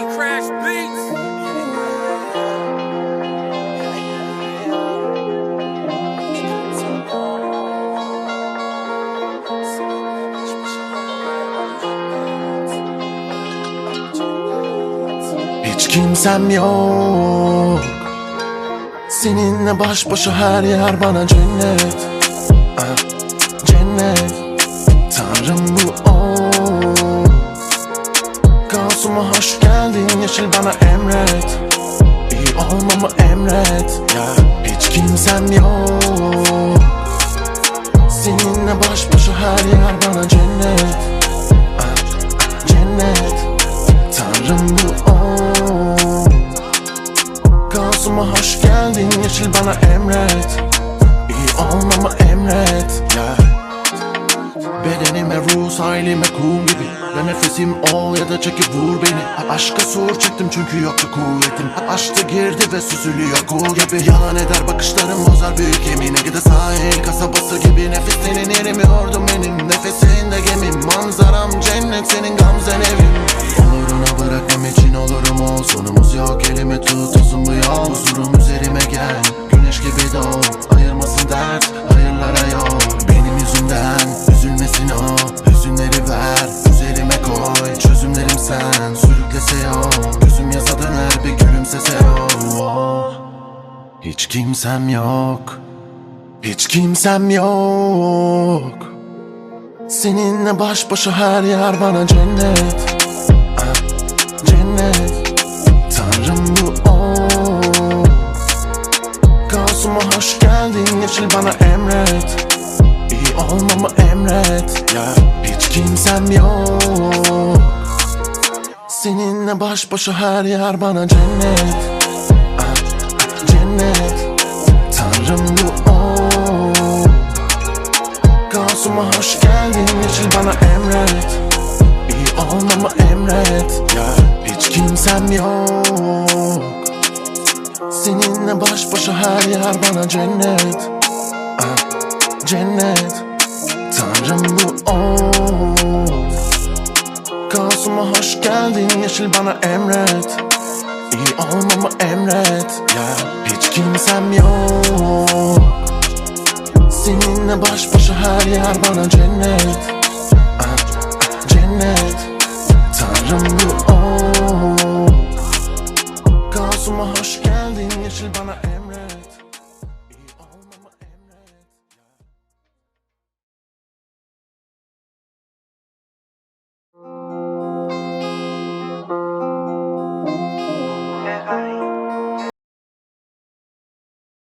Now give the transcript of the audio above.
Daddy Crash Beats. Hiç kimsem yok Seninle baş başa her yer bana cennet Kaosuma hoş geldin yeşil bana emret. İyi olmamı emret. Ya hiç kimsem yok. Seninle baş başa her yer bana cennet. Ah, Cennet. Tanrım bu o. Kaosuma hoş geldin yeşil bana emret. İyi olmamı emret. Ya Bedenime ruh sahilime kum gibi. Ya nefesim ol ya da çekip vur beni. Aşka sur çektim çünkü yoktu kuvvetim. Açtı girdi ve süzülüyor kul gibi. Yalan eder bakışlarım bozar büyük yemin. Gide sahil kasabası gibi. Nefes senin erimiyordum benim Nefesinde gemim. Manzaram cennet senin gamzen evim. Oluruna bırakmam için olurum ol Sonumuz yok elimi sen sürüklese o. Gözüm yaza döner bir gülümsese o. Oh. Hiç kimsem yok. Hiç kimsem yok. Seninle baş başa her yer bana cennet. Ah, Cennet. Tanrım bu o. Kaosuma hoş geldin yeşil bana emret. İyi olmamı emret. Ya hiç kimsem yok Seninle baş başa her yer bana cennet. Ah, Cennet. Tanrım bu o. Kaosuma hoş geldin yeşil bana emret. İyi olmamı emret. Ya hiç kimsem yok. Seninle baş başa her yer bana cennet. Ah, Cennet Arzuma hoş geldin yeşil bana emret. İyi olmamı emret ya yeah. Hiç kimsem yok. Seninle baş başa her yer bana cennet. Ah, cennet Tanrım bu o. Kaosuma hoş geldin yeşil bana emret